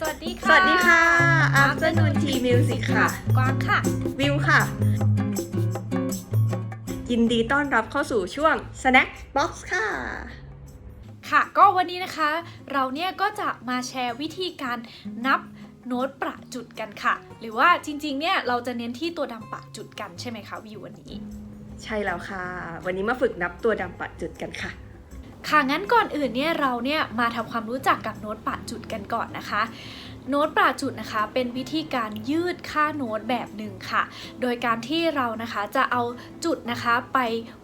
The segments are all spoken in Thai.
สวัสดีค่ะ สวัสดีค่ะ Afternoon Tea Music ค่ะ กวางค่ะ วิวค่ะ ยินดีต้อนรับเข้าสู่ช่วง Snack Box ค่ะ ค่ะ ก็วันนี้นะคะ เราเนี่ยก็จะมาแชร์วิธีการนับโน้ตประจุดกันค่ะ หรือว่าจริงๆ เนี่ยเราจะเน้นที่ตัวดำประจุดกันใช่ไหมคะวิววันนี้ ใช่แล้วค่ะ วันนี้มาฝึกนับตัวดำปัดจุดกันค่ะ ค่ะงั้นก่อนอื่นเนี่ยเราเนี่ยมาทำความรู้จักกับโน้ตปะจุดกันก่อนนะคะโน้ตประจุดนะคะเป็นวิธีการยืดค่าโน้ตแบบหนึ่งค่ะ โดยการที่เรานะคะจะเอาจุดนะคะไป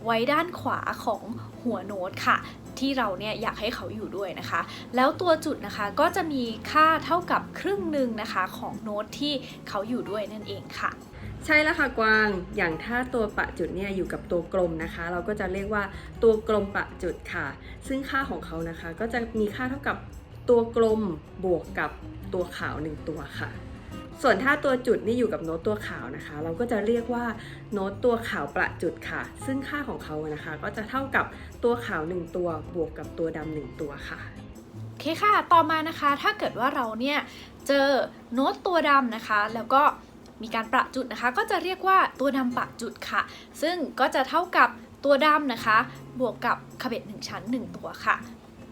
ไว้ด้านขวาของหัวโน้ตค่ะ ที่เราเนี่ยอยากให้เขาอยู่ด้วยนะคะ แล้วตัวจุดนะคะก็จะมีค่าเท่ากับครึ่งหนึ่งนะคะของโน้ตที่เขาอยู่ด้วยนั่นเองค่ะ ใช่แล้วค่ะกวาง อย่างถ้าตัวปะจุดเนี่ยอยู่กับตัวกลมนะคะ เราก็จะเรียกว่าตัวกลมปะจุดค่ะ ซึ่งค่าของเขานะคะ ก็จะมีค่าเท่ากับตัวกลมบวกกับตัวขาวหนึ่งตัวค่ะ ส่วนถ้าตัวจุดนี่อยู่กับโน้ตตัวขาวนะคะ เราก็จะเรียกว่าโน้ตตัวขาวประจุดค่ะ ซึ่งค่าของเขานะคะ ก็จะเท่ากับตัวขาวหนึ่งตัวบวกกับตัวดำหนึ่งตัวค่ะโอเคค่ะ ต่อมานะคะ ถ้าเกิดว่าเราเนี่ยเจอโน้ตตัวดำนะคะ แล้วก็ มีการประจุดนะคะ ก็จะเรียกว่าตัวดำประจุดค่ะ ซึ่งก็จะเท่ากับตัวดำนะคะ บวกกับขเบ็ดหนึ่งชั้น 1 ตัวค่ะ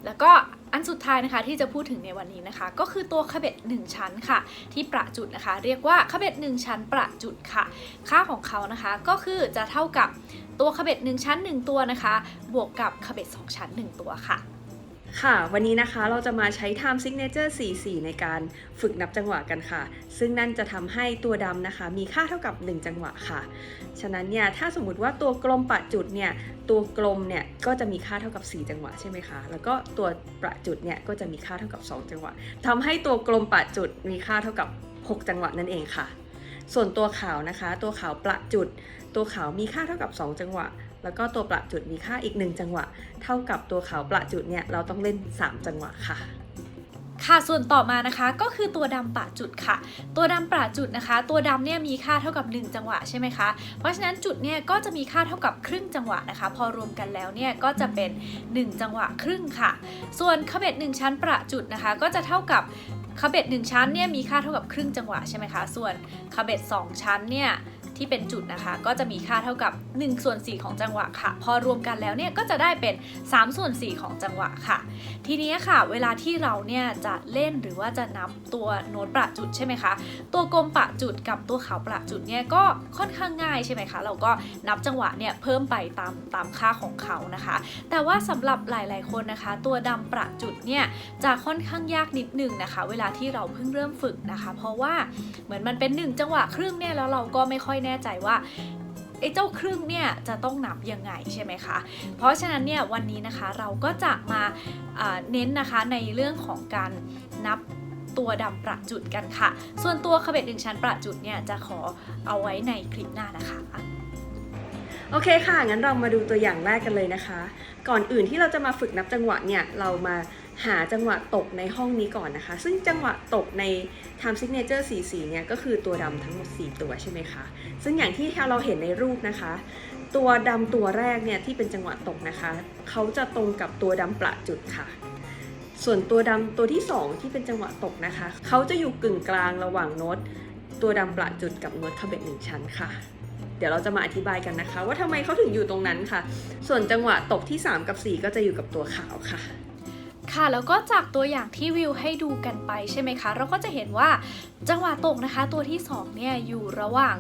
แล้วก็อันสุดท้ายนะคะที่จะพูดถึงในวันนี้นะคะ ก็คือตัวขเบ็ด1ชั้นค่ะ ที่ประจุดนะคะ เรียกว่าขเบ็ด1ชั้นประจุดค่ะ ค่าของเขานะคะก็คือจะเท่ากับตัวขเบ็ด1ชั้น 1 ตัวนะคะ บวกกับขเบ็ด2ชั้น 1 ตัวค่ะ ค่ะ วันนี้นะคะเราจะมาใช้ time signature 44 ในการฝึกนับจังหวะกันค่ะ ซึ่งนั่นจะทำให้ตัวดำนะคะ มีค่าเท่ากับ 1 จังหวะค่ะ ฉะนั้นเนี่ยถ้าสมมติว่าตัวกลมประจุดเนี่ยตัวกลมเนี่ยก็จะมีค่าเท่ากับ 4 จังหวะใช่ไหมคะ แล้วก็ตัวประจุดเนี่ยก็จะมีค่าเท่ากับ 2 จังหวะทำให้ตัวกลมประจุดมีค่าเท่ากับ 6 จังหวะนั่นเองค่ะ ส่วนตัวขาวนะคะ ตัวขาวประจุด ตัวขาวมีค่าเท่ากับ 2 จังหวะ แล้วก็ตัวประจุดมีค่าอีก 1 จังหวะ เท่ากับตัวขาวประจุดเนี่ยเราต้องเล่น 3 จังหวะค่ะค่ะส่วนต่อมานะคะก็คือตัวดำประจุดค่ะ ตัวดำประจุดนะคะ ตัวดำเนี่ยมีค่าเท่ากับ 1 จังหวะใช่ไหมคะเพราะฉะนั้นจุดเนี่ยก็จะมีค่าเท่ากับครึ่งจังหวะนะคะ พอรวมกันแล้วเนี่ยก็จะเป็น 1 จังหวะครึ่งค่ะ ส่วนขเบ็ด1ชั้นประจุดนะคะ ก็จะเท่ากับขเบ็ด1ชั้นเนี่ยมีค่าเท่ากับครึ่งจังหวะใช่ไหมคะส่วนขเบ็ด2ชั้นเนี่ย ที่เป็นจุดนะคะ ก็จะมีค่าเท่ากับ1ส่วน4ของจังหวะค่ะ พอรวมกันแล้วเนี่ยก็จะได้เป็น3ส่วน4ของจังหวะค่ะ ทีนี้ค่ะ เวลาที่เราเนี่ยจะเล่นหรือว่าจะนับตัวโน้ตประจุดใช่ไหมคะ ตัวกลมประจุดกับตัวขาวประจุดเนี่ยก็ค่อนข้างง่ายใช่ไหมคะ เราก็นับจังหวะเนี่ยเพิ่มไปตามตามค่าของเขานะคะ แต่ว่าสำหรับหลาย ๆ คนนะคะ ตัวดำประจุดเนี่ยจะค่อนข้างยากนิดนึงนะคะ เวลาที่เราเพิ่งเริ่มฝึกนะคะ เพราะว่าเหมือนมันเป็นหนึ่งจังหวะครึ่งเนี่ยแล้วเราก็ไม่ค่อยแน่น่ใจว่าไอ้เจ้าครึ่งเนี่ยจะต้องนับยังไงใช่ไหมคะ เพราะฉะนั้นเนี่ยวันนี้นะคะเราก็จะมาเน้นนะคะในเรื่องของการนับตัวดำประจุดกันค่ะ ส่วนตัวขเบ็ดหนึ่งชั้นประจุดเนี่ยจะขอเอาไว้ในคลิปหน้านะคะโอเคค่ะ งั้นเรามาดูตัวอย่างแรกกันเลยนะคะ ก่อนอื่นที่เราจะมาฝึกนับจังหวะเนี่ย เรามา หาจังหวะตกในห้องนี้ก่อนนะคะ ซึ่งจังหวะตกใน time signature 44เนี่ยก็คือตัวดำทั้งหมด 4 ตัวใช่ไหมคะ ซึ่งอย่างที่เราเห็นในรูปนะคะ ตัวดำตัวแรกเนี่ยที่เป็นจังหวะตกนะคะ เขาจะตรงกับตัวดำประจุดค่ะ ส่วนตัวดำตัวที่ 2 ที่เป็นจังหวะตกนะคะ เขาจะอยู่กึ่งกลางระหว่างโน้ตตัวดำประจุดกับโน้ตขเบ็ดหนึ่งชั้นค่ะเดี๋ยวเราจะมาอธิบายกันนะคะ ว่าทำไมเขาถึงอยู่ตรงนั้นค่ะ ส่วนจังหวะตกที่ 3 กับ 4 ก็จะอยู่กับตัวขาวค่ะ ค่ะ แล้วก็จากตัวอย่างที่วิวให้ดูกันไปใช่ไหมคะ เราก็จะเห็นว่าจังหวะตกนะคะ ตัวที่ 2 เนี่ยอยู่ระหว่าง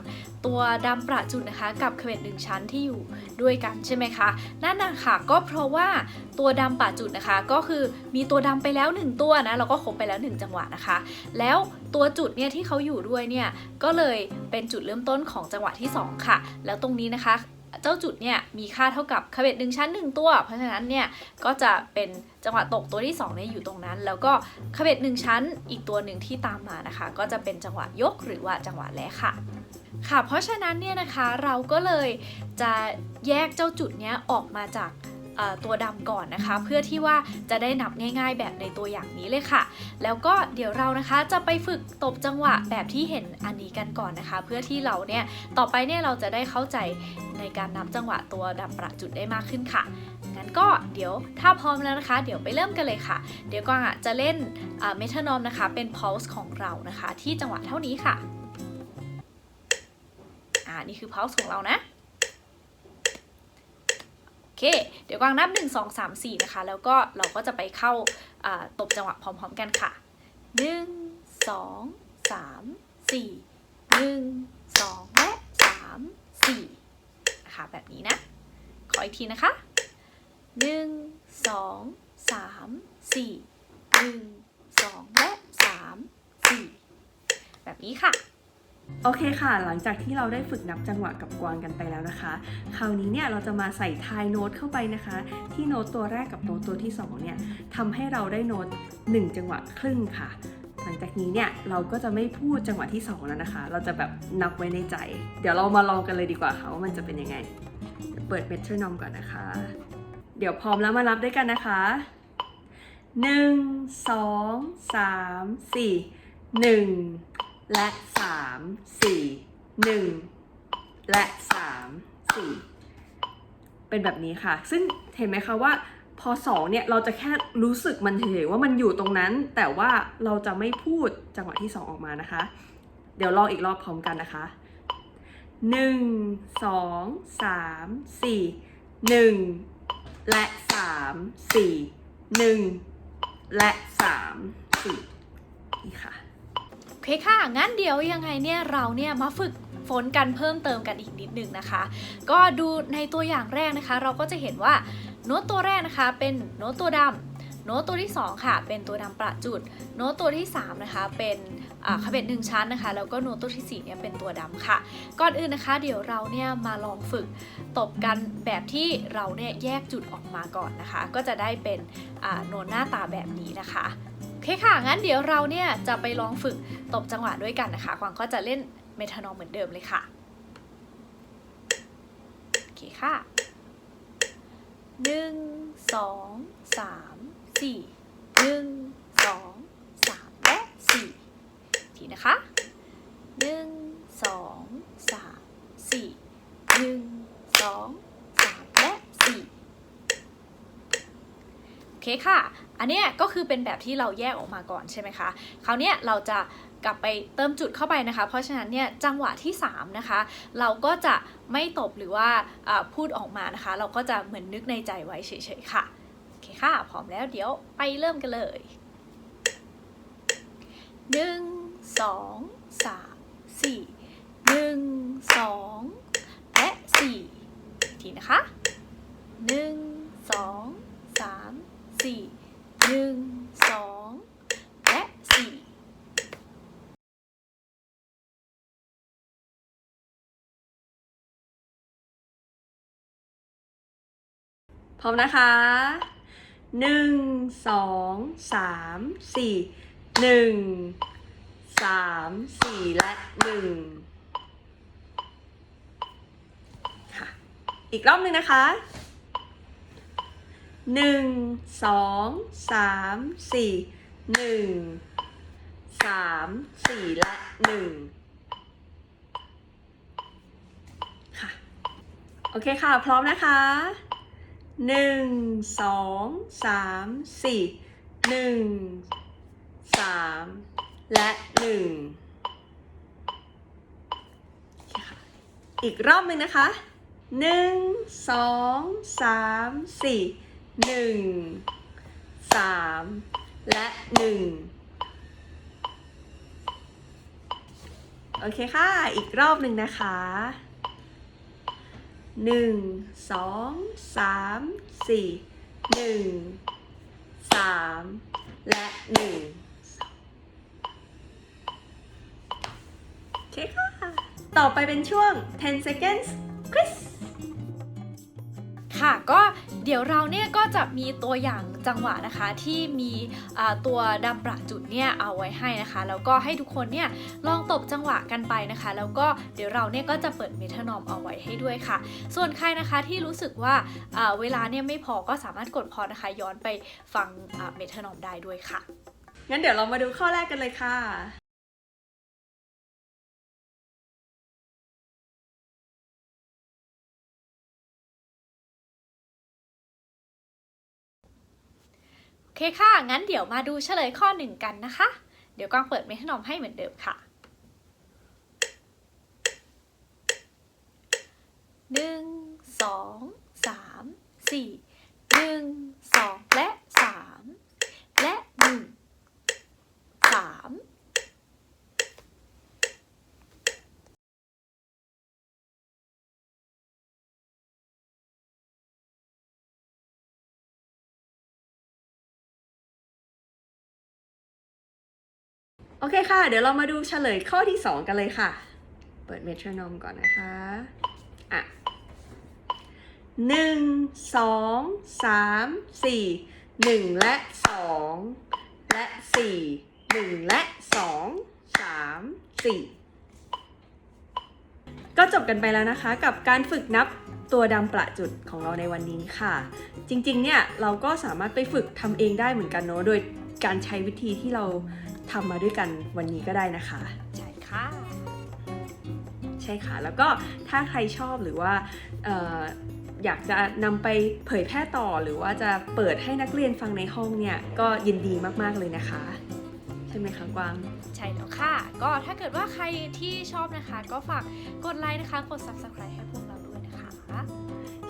ตัวดำประจุดนะคะ กับเบ็ดหนึ่งชั้นที่อยู่ด้วยกันใช่ไหมคะนั่นนะคะก็เพราะว่าตัวดำประจุดนะคะ ก็คือมีตัวดำไปแล้ว 1 ตัวนะเราก็ครบไปแล้ว 1 จังหวะนะคะ แล้วตัวจุดเนี่ยที่เขาอยู่ด้วยเนี่ยก็เลยเป็นจุดเริ่มต้นของจังหวะที่ 2 ค่ะ แล้วตรงนี้นะคะ เจ้าจุดเนี่ยมีค่าเท่ากับขเบ็ดหนึ่งชั้น 1 ตัว เพราะฉะนั้นเนี่ยก็จะเป็นจังหวะตกตัวที่2เนี่ยอยู่ตรงนั้น แล้วก็ขเบ็ดหนึ่งชั้นอีกตัวหนึ่งที่ตามมานะคะ ก็จะเป็นจังหวะยกหรือว่าจังหวะแลค่ะค่ะ เพราะฉะนั้นเนี่ยนะคะเราก็เลยจะแยกเจ้าจุดเนี้ยออกมาจาก ตัวดำก่อนนะคะ เพื่อที่ว่าจะได้นับง่ายๆ แบบในตัวอย่างนี้เลยค่ะ แล้วก็เดี๋ยวเรานะคะจะไปฝึกตบจังหวะแบบที่เห็นอันนี้กันก่อนนะคะ เพื่อที่เราเนี่ยต่อไปเนี่ยเราจะได้เข้าใจในการนับจังหวะตัวดำประจุดได้มากขึ้นค่ะงั้นก็เดี๋ยวถ้าพร้อมแล้วนะคะ เดี๋ยวไปเริ่มกันเลยค่ะ เดี๋ยวกวางอะจะเล่นเมทานอมนะคะ เป็น pulse ของเรานะคะ ที่จังหวะเท่านี้ค่ะอ่านี่คือ pulse ของเรานะ เค เดี๋ยวกวางนับ 1 2 3 4 นะคะ แล้วก็เราก็จะไปเข้าอ่าตบจังหวะพร้อมๆกันค่ะ 1 2 3 4 1 2 และ 3 4 นะคะ แบบนี้นะ ขออีกทีนะคะ 1 2 3 4 1 2 และ 3 4 แบบนี้ค่ะ โอเคค่ะ หลังจากที่เราได้ฝึกนับจังหวะกับกวางกันไปแล้วนะคะ คราวนี้เนี่ยเราจะมาใส่ทายโน้ตเข้าไปนะคะ ที่โน้ตตัวแรกกับโน้ตตัวที่สองเนี่ยทำให้เราได้โน้ต 1 จังหวะครึ่งค่ะ หลังจากนี้เนี่ยเราก็จะไม่พูดจังหวะที่สองแล้วนะคะ เราจะแบบนับไว้ในใจ เดี๋ยวเรามาลองกันเลยดีกว่าค่ะว่ามันจะเป็นยังไง เปิดเมทรนอมก่อนนะคะ เดี๋ยวพร้อมแล้วมานับด้วยกันนะคะหนึ่งสองสามสี่หนึ่ง และสามสี่หนึ่งและสามสี่เป็นแบบนี้ค่ะ ซึ่งเห็นไหมคะว่าพอสองเนี่ยเราจะแค่รู้สึกมันเฉยๆว่ามันอยู่ตรงนั้น แต่ว่าเราจะไม่พูดจังหวะที่สองออกมานะคะ เดี๋ยวลองอีกรอบพร้อมกันนะคะหนึ่งสองสามสี่หนึ่งและสามสี่หนึ่งและสามสี่นี่ค่ะ เคค่ะ งั้นเดี๋ยวยังไงเนี่ยเราเนี่ยมาฝึกฝนกันเพิ่มเติมกันอีกนิดนึงนะคะ ก็ดูในตัวอย่างแรกนะคะ เราก็จะเห็นว่าโน้ตตัวแรกนะคะ เป็นโน้ตตัวดำโน้ตตัวที่สองค่ะ เป็นตัวดำประจุด โน้ตตัวที่สามนะคะ เป็นขบเบ็ดหนึ่งชั้นนะคะ แล้วก็โน้ตตัวที่สี่เนี่ยเป็นตัวดำค่ะ ก่อนอื่นนะคะ เดี๋ยวเราเนี่ยมาลองฝึกตบกันแบบที่เราเนี่ยแยกจุดออกมาก่อนนะคะ ก็จะได้เป็นโน้ตหน้าตาแบบนี้นะคะ อเคค่ะ งั้นเดี๋ยวเราเนี่ยจะไปลองฝึกตบจังหวะด้วยกันนะคะกวางก็จะเล่นเมทานอมเหมือนเดิมเลยค่ะ โอเคค่ะหนึ่งสองสามสี่หนึ่งสองสามและสี่ทีนะคะหนึ่งสองสามสี่หนึ่งสองสามและสี่ โอ เคค่ะ อันเนี้ยก็คือเป็นแบบที่เราแยกออกมาก่อนใช่ไหมคะ คราวเนี้ยเราจะกลับไปเติมจุดเข้าไปนะคะ เพราะฉะนั้นเนี่ยจังหวะที่ 3 นะคะ เราก็จะไม่ตบหรือว่าพูดออกมานะคะ เราก็จะเหมือนนึกในใจไว้เฉยๆค่ะ โอเคค่ะ พร้อมแล้วเดี๋ยวไปเริ่มกันเลย 1 2 3 4 1 2 และ 4 ทีนะคะ 1 2 3 สี่หนึ่งสองและสี่พร้อมนะคะหนึ่งสองสามสี่หนึ่งสามสี่และหนึ่งค่ะ อีกรอบหนึ่งนะคะ หนึ่งสองสามสี่หนึ่งสามสี่และหนึ่งค่ะ โอเคค่ะ พร้อมนะคะหนึ่งสองสามสี่หนึ่งสามและหนึ่งอีกรอบหนึ่งนะคะหนึ่งสองสามสี่ หนึ่งสามและหนึ่งโอเคค่ะ อีกรอบหนึ่งนะคะหนึ่งสองสามสี่หนึ่งสามและหนึ่งโอเคค่ะ ต่อไปเป็นช่วง 10 seconds quiz ค่ะก็เดี๋ยวเราเนี่ยก็จะมีตัวอย่างจังหวะนะคะที่มีตัวดำประจุดเนี่ยเอาไว้ให้นะคะ แล้วก็ให้ทุกคนเนี่ยลองตบจังหวะกันไปนะคะ แล้วก็เดี๋ยวเราเนี่ยก็จะเปิดเมทานอมเอาไว้ให้ด้วยค่ะ ส่วนใครนะคะที่รู้สึกว่าอ่าเวลาเนี่ยไม่พอก็สามารถกดพอนะคะ ย้อนไปฟังเมทานอมได้ด้วยค่ะ งั้นเดี๋ยวเรามาดูข้อแรกกันเลยค่ะ เคค่ะ งั้นเดี๋ยวมาดูเฉลยข้อหนึ่งกันนะคะ เดี๋ยวกวางเปิดเมทานอมให้เหมือนเดิมค่ะหนึ่งสองสามสี่หนึ่งและสามและหนึ่งสาม โอเคค่ะ เดี๋ยวเรามาดูเฉลยข้อที่ 2 กันเลยค่ะ เปิดเมทรอนอมก่อนนะคะ อะหนึ่งสองสามสี่หนึ่งและสองและสี่หนึ่งและสองสามสี่ก็จบกันไปแล้วนะคะกับการฝึกนับตัวดำประจุดของเราในวันนี้ค่ะ จริงๆเนี่ยเราก็สามารถไปฝึกทำเองได้เหมือนกันเนาะโดยการใช้วิธีที่เรา ทำมาด้วยกันวันนี้ก็ได้นะคะ ใช่ค่ะ ใช่ค่ะ แล้วก็ถ้าใครชอบหรือว่าเอ่ออยากจะนำไปเผยแพร่ต่อหรือว่าจะเปิดให้นักเรียนฟังในห้องเนี่ย ก็ยินดีมาก ๆ เลยนะคะ ใช่ไหมคะกวาง ใช่แล้วค่ะ ก็ถ้าเกิดว่าใครที่ชอบนะคะ ก็ฝากกดไลค์นะคะ กด subscribe ให้พวกเราด้วยนะคะ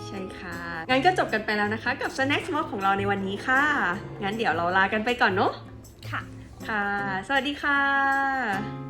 ใช่ค่ะ งั้นก็จบกันไปแล้วนะคะ กับ Snack Smoke ของเราในวันนี้ค่ะ งั้นเดี๋ยวเราลากันไปก่อนเนาะค่ะ ค่ะ สวัสดีค่ะ